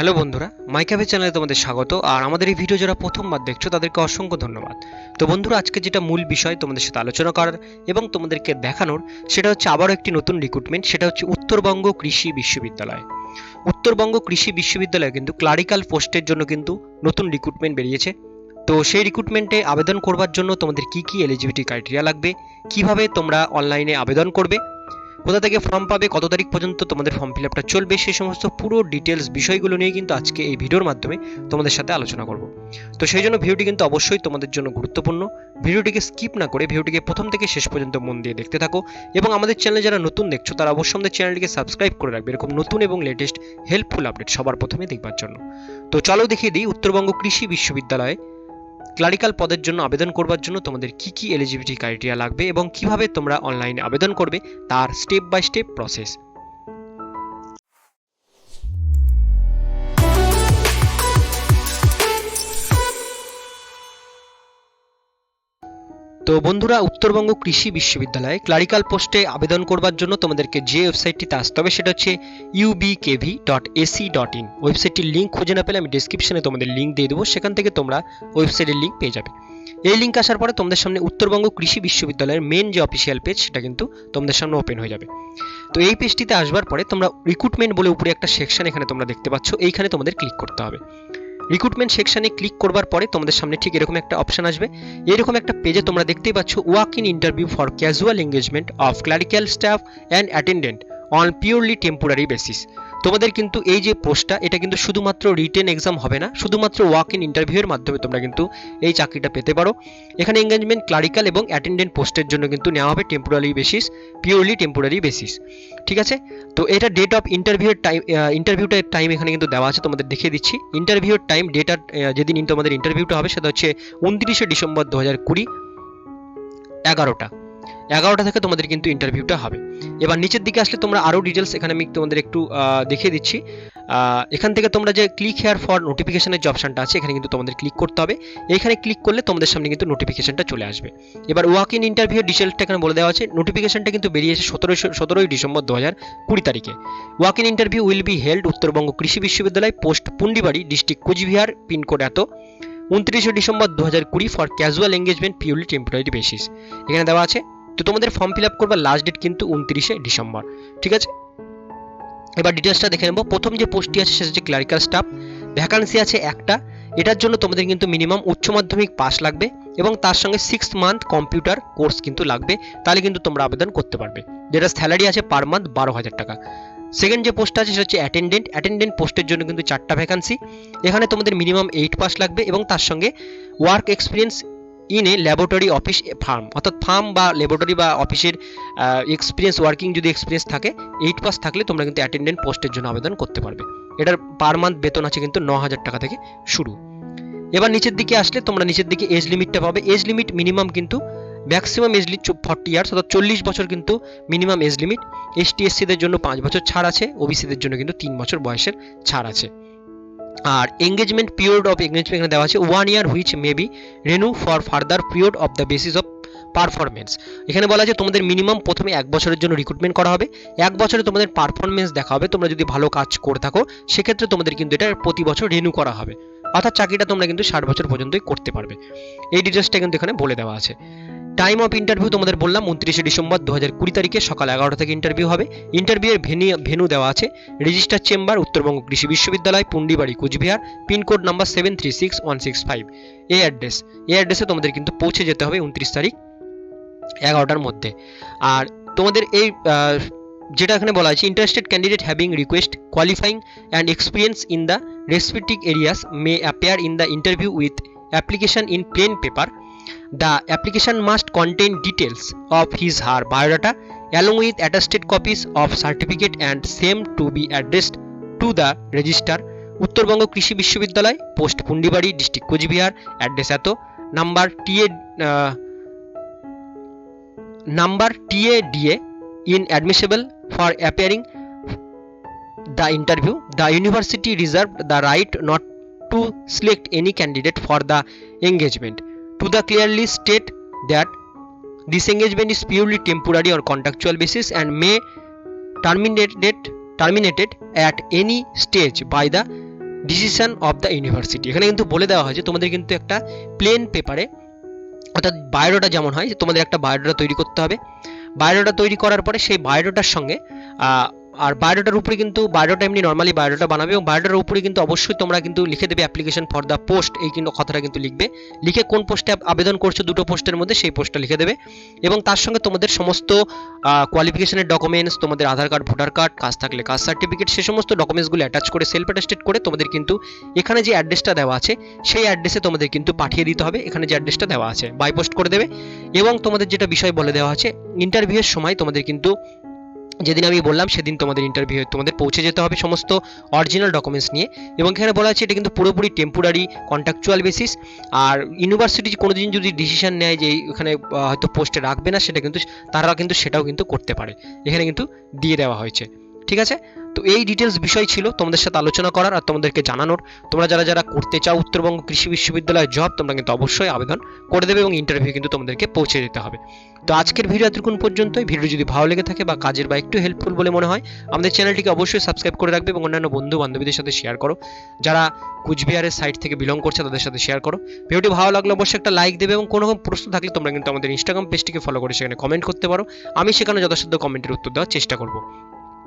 Hello বন্ধুরা মাইক্যাভে চ্যানেলে তোমাদের স্বাগত, আর আমাদের এই ভিডিও যারা প্রথমবার দেখছ, তাদেরকে অসংখ্য ধন্যবাদ। তো বন্ধুরা, আজকে যেটা মূল বিষয় তোমাদের সাথে আলোচনা করার এবং তোমাদেরকে দেখানোর, সেটা হচ্ছে আবারও একটি নতুন রিক্রুটমেন্ট সেটা হচ্ছে উত্তরবঙ্গ কৃষি বিশ্ববিদ্যালয়। উত্তরবঙ্গ কৃষি বিশ্ববিদ্যালয়ে কিন্তু ক্লারিক্যাল পোস্টের জন্য কিন্তু নতুন রিক্রুটমেন্ট বেরিয়েছে। তো সেই রিক্রুটমেন্টে আবেদন করবার জন্য তোমাদের কি কি এলিজিবিলিটি ক্রাইটেরিয়া লাগবে? কীভাবে তোমরা অনলাইনে আবেদন করবে? কোথা থেকে ফর্ম পাবে, কত তারিখ পর্যন্ত তোমাদের ফর্ম ফিল আপটা চলবে সেই সমস্ত পুরো ডিটেলস বিষয়গুলো নিয়ে কিন্তু আজকে এই ভিডিওর মাধ্যমে তোমাদের সাথে আলোচনা করব। তো সেই জন্য ভিডিওটি কিন্তু অবশ্যই তোমাদের জন্য গুরুত্বপূর্ণ। ভিডিওটিকে স্কিপ না করে ভিডিওটিকে প্রথম থেকে শেষ পর্যন্ত মন দিয়ে দেখতে থাকো এবং আমাদের চ্যানেলে যারা নতুন দেখছ, তারা অবশ্যই আমাদের চ্যানেলটিকে সাবস্ক্রাইব করে রাখবে। এরকম নতুন এবং লেটেস্ট হেল্পফুল আপডেট সবার প্রথমে দেখবার জন্য। তো চলো দেখিয়ে দিই, উত্তরবঙ্গ কৃষি বিশ্ববিদ্যালয়ে ক্লারিক্যাল পদের জন্য আবেদন করবার জন্য তোমাদের কি কি এলিজিবিলিটি ক্রাইটেরিয়া লাগবে এবং কীভাবে তোমরা অনলাইনে আবেদন করবে, তার স্টেপ বাই স্টেপ প্রসেস। তো বন্ধুরা, উত্তরবঙ্গ কৃষি বিশ্ববিদ্যালয়ে ক্লারিক্যাল পোস্টে আবেদন করবার জন্য তোমাদেরকে যে ওয়েবসাইটটিতে আসতে হবে সেটা হচ্ছে UBKV dot AC dot in ওয়েবসাইটটির link খুঁজে না পেলে আমি ডিসক্রিপশনে তোমাদের লিঙ্ক দিয়ে দেবো, সেখান থেকে তোমরা ওয়েবসাইটের লিঙ্ক পেয়ে যাবে। এই লিঙ্ক আসার পরে তোমাদের সামনে উত্তরবঙ্গ কৃষি বিশ্ববিদ্যালয়ের মেন যে অফিসিয়াল পেজ সেটা কিন্তু তোমাদের সামনে ওপেন হয়ে যাবে। তো এই পেজটিতে আসবার পরে তোমরা রিক্রুটমেন্ট বলে উপরে একটা সেকশন এখানে তোমরা দেখতে পাচ্ছ, এইখানে তোমাদের ক্লিক করতে হবে। রিক্রুটমেন্ট সেকশনে ক্লিক করবার পরে তোমাদের সামনে ঠিক এরকম একটা অপশন আসবে। এরকম একটা পেজে তোমরা দেখতেই পাচ্ছ walk in interview for casual engagement of clerical staff and attendant on purely temporary basis তোমাদের কিন্তু এই যে পোস্টটা এটা কিন্তু শুধুমাত্র রিটেন এক্সাম হবে না, শুধুমাত্র ওয়াক ইন ইন্টারভিউয়ের মাধ্যমে তোমরা কিন্তু এই চাকরিটা পেতে পারো। এখানে এঙ্গেজমেন্ট ক্লারিক্যাল এবং অ্যাটেন্ডেন্ট পোস্টের জন্য কিন্তু নেওয়া হবে temporary basis purely temporary basis ঠিক আছে? তো এটা ডেট অফ ইন্টারভিউর টাইম ইন্টারভিউটার টাইম এখানে কিন্তু দেওয়া আছে, তোমাদের দেখিয়ে দিচ্ছি। ইন্টারভিউর টাইম ডেটার যেদিন তোমাদের ইন্টারভিউটা হবে, সেটা হচ্ছে উনত্রিশে ডিসেম্বর দু হাজার কুড়ি, এগারোটা। এগারোটা থেকে তোমাদের কিন্তু ইন্টারভিউটা হবে। এবার নিচের দিকে আসলে তোমরা আরও ডিটেলস এখানে আমি তোমাদের একটু দেখিয়ে দিচ্ছি। এখান থেকে তোমরা যে ক্লিক হেয়ার ফর নোটিফিকেশনের যে অপশনটা আছে, এখানে কিন্তু তোমাদের ক্লিক করতে হবে। এখানে ক্লিক করলে তোমাদের সামনে কিন্তু নোটিফিকেশনটা চলে আসবে। এবার ওয়াক ইন ইন্টারভিউ ডিটেলসটা এখানে বলে দেওয়া আছে। নোটিফিকেশনটা কিন্তু বেরিয়েছে সতেরোই সতেরোই ডিসেম্বর দু হাজার কুড়ি তারিখে। Walk in interview will be held Uttarbanga Krishi Viswavidyalaya post Pundibari district Coochbehar pincode এত। উনত্রিশে ডিসেম্বর দু হাজার কুড়ি for casual engagement purely temporary basis এখানে দেওয়া আছে তো তোমাদের ফর্ম ফিল আপ করবার লাস্ট ডেট কিন্তু উনত্রিশে ডিসেম্বর, ঠিক আছে? এবার ডিটেলসটা দেখে নেব। প্রথম যে পোস্টটি আছে, সেটা হচ্ছে ক্লারিক্যাল স্টাফ ভ্যাকান্সি আছে একটা। এটার জন্য তোমাদের কিন্তু মিনিমাম উচ্চ মাধ্যমিক পাস লাগবে এবং তার সঙ্গে সিক্স মান্থ কম্পিউটার কোর্স কিন্তু লাগবে। তাহলে কিন্তু তোমরা আবেদন করতে পারবে। যেটা স্যালারি আছে পার মান্থ বারো হাজার টাকা। সেকেন্ড যে পোস্ট আছে, সেটা হচ্ছে অ্যাটেন্ডেন্ট অ্যাটেন্ডেন্ট পোস্টের জন্য কিন্তু চারটা ভ্যাকান্সি এখানে তোমাদের মিনিমাম এইট পাস লাগবে এবং তার সঙ্গে work experience in a laboratory office firm অর্থাৎ ফার্ম বা ল্যাবরেটরি বা অফিসের এক্সপিরিয়েন্স ওয়ার্কিং যদি এক্সপিরিয়েন্স থাকে এইট পাস থাকলে তোমরা কিন্তু অ্যাটেন্ডেন্ট পোস্টের জন্য আবেদন করতে পারবে। এটার পার মান্থ বেতন আছে কিন্তু ন হাজার টাকা থেকে শুরু। এবার নিচের দিকে আসলে তোমরা নিচের দিকে এজ লিমিটটা পাবে। এজ লিমিট মিনিমাম কিন্তু maximum age limit forty years অর্থাৎ চল্লিশ বছর কিন্তু মিনিমাম এজ লিমিট এস এসসিদের জন্য পাঁচ বছর ছাড় আছে ওবিসিদের জন্য কিন্তু তিন বছর বয়সের ছাড় আছে। আর এঙ্গেজমেন্ট পিরিয়ড অফ এঙ্গেজমেন্ট এখানে দেওয়া আছে one year which may be renew for further period of the basis of performance এখানে বলা আছে, তোমাদের মিনিমাম প্রথমে এক বছরের জন্য রিক্রুটমেন্ট করা হবে। এক বছরে তোমাদের পারফরমেন্স দেখা হবে, তোমরা যদি ভালো কাজ করে থাকো, সেক্ষেত্রে তোমাদের কিন্তু এটা প্রতি বছর রিনিউ করা হবে। অর্থাৎ চাকরিটা তোমরা কিন্তু ষাট বছর পর্যন্তই করতে পারবে। এই ডিটেলসটা কিন্তু এখানে বলে দেওয়া আছে। টাইম অফ ইন্টারভিউ তোমাদের বললাম, উনত্রিশে ডিসেম্বর দু হাজার কুড়ি তারিখে সকাল এগারোটা থেকে ইন্টারভিউ হবে। ইন্টারভিউয়ের ভেনি ভেনু দেওয়া আছে register chamber Uttarbanga Krishi Viswavidyalaya, Pundibari, Coochbehar pincode number seven three six one six five এই অ্যাড্রেস এই অ্যাড্রেসে তোমাদের কিন্তু পৌঁছে যেতে হবে উনত্রিশ তারিখ এগারোটার মধ্যে। আর তোমাদের এই যেটা এখানে বলা আছে interested candidate having request qualifying and experience in the respective areas may appear in the interview with application in plain paper The application must contain details of his, her biodata, along with attested copies of certificate and same to be addressed to the registrar Uttarbanga Krishi Viswavidyalaya, post Pundibari, district Coochbehar, address এত। Number TA number TA DA in admissible for appearing the interview the university reserve the right not to select any candidate for the engagement to the clearly state that this engagement is purely temporary or contractual basis and may terminated terminated at any stage by the decision of the university এখানে কিন্তু বলে দেওয়া হয় যে তোমাদের কিন্তু একটা plane পেপারে অর্থাৎ বায়োডাটা যেমন হয় যে তোমাদের একটা বায়োডাটা তৈরি করতে হবে বায়োডাটা তৈরি করার পরে সেই বায়োডাটার সঙ্গে আর বায়োডাটার উপরে কিন্তু বায়োডাটা এমনি নর্মালি বায়োডাটা বানাবে এবং বায়োডাটার উপরে কিন্তু অবশ্যই তোমরা কিন্তু লিখে দেবে অ্যাপ্লিকেশন ফর দ্য পোস্ট এই কিন্তু কথাটা কিন্তু লিখবে। লিখে কোন পোস্টে আবেদন করছ দুটো পোস্টের মধ্যে সেই পোস্টটা লিখে দেবে। এবং তার সঙ্গে তোমাদের সমস্ত কোয়ালিফিকেশনের ডকুমেন্টস তোমাদের আধার কার্ড ভোটার কার্ড কাজ থাকলে কাজ সার্টিফিকেট সে সমস্ত ডকুমেন্টসগুলো অ্যাটাচ করে সেলফ অ্যাটেস্টেড করে তোমাদের কিন্তু এখানে যে অ্যাড্রেসটা দেওয়া আছে, সেই অ্যাড্রেসে তোমাদের কিন্তু পাঠিয়ে দিতে হবে। এখানে যে অ্যাড্রেসটা দেওয়া আছে বাই পোস্ট করে দেবে। এবং তোমাদের যেটা বিষয় বলে দেওয়া আছে ইন্টারভিউয়ের সময় তোমাদের কিন্তু যেদিন আমি বললাম, সেদিন তোমাদের ইন্টারভিউ তোমাদের পৌঁছে যেতে হবে সমস্ত অরিজিনাল ডকুমেন্টস নিয়ে। এবং এখানে বলা আছে, এটা কিন্তু পুরোপুরি টেম্পোরারি কন্ট্রাকচুয়াল বেসিস আর ইউনিভার্সিটি কোনো দিন যদি ডিসিশন নেয় যে এখানে হয়তো পোস্টে রাখবে না, সেটা কিন্তু তারা কিন্তু সেটাও কিন্তু করতে পারে। এখানে কিন্তু দিয়ে দেওয়া হয়েছে। ঠিক আছে? তো এই ডিটেলস বিষয় ছিল। তোমাদের সাথে আলোচনা করার আর তোমাদেরকে জানানোর। তোমরা যারা যারা করতে চাও উত্তরবঙ্গ কৃষি বিশ্ববিদ্যালয়ের জব তোমরা কিন্তু অবশ্যই আবেদন করে দেবে এবং ইন্টারভিউ কিন্তু তোমাদেরকে পৌঁছে দিতে হবে। তো আজকের ভিডিও এতক্ষণ পর্যন্তই। ভিডিও যদি ভালো লেগে থাকে বা কাজের বা একটু হেল্পফুল বলে মনে হয়, আমাদের চ্যানেলটিকে অবশ্যই সাবস্ক্রাইব করে রাখবে এবং অন্যান্য বন্ধু বান্ধবীদের সাথে শেয়ার করো। যারা কুচবিহারের সাইট থেকে বিলং করছে, তাদের সাথে শেয়ার করো। ভিডিওটি ভালো লাগলে অবশ্যই একটা লাইক দেবে এবং কোনো রকম প্রশ্ন থাকলে তোমরা কিন্তু আমাদের ইনস্টাগ্রাম পেজটিকে ফলো করে সেখানে কমেন্ট করতে পারো। আমি সেখানে যথাসাধ্য কমেন্টের উত্তর দেওয়ার চেষ্টা করব।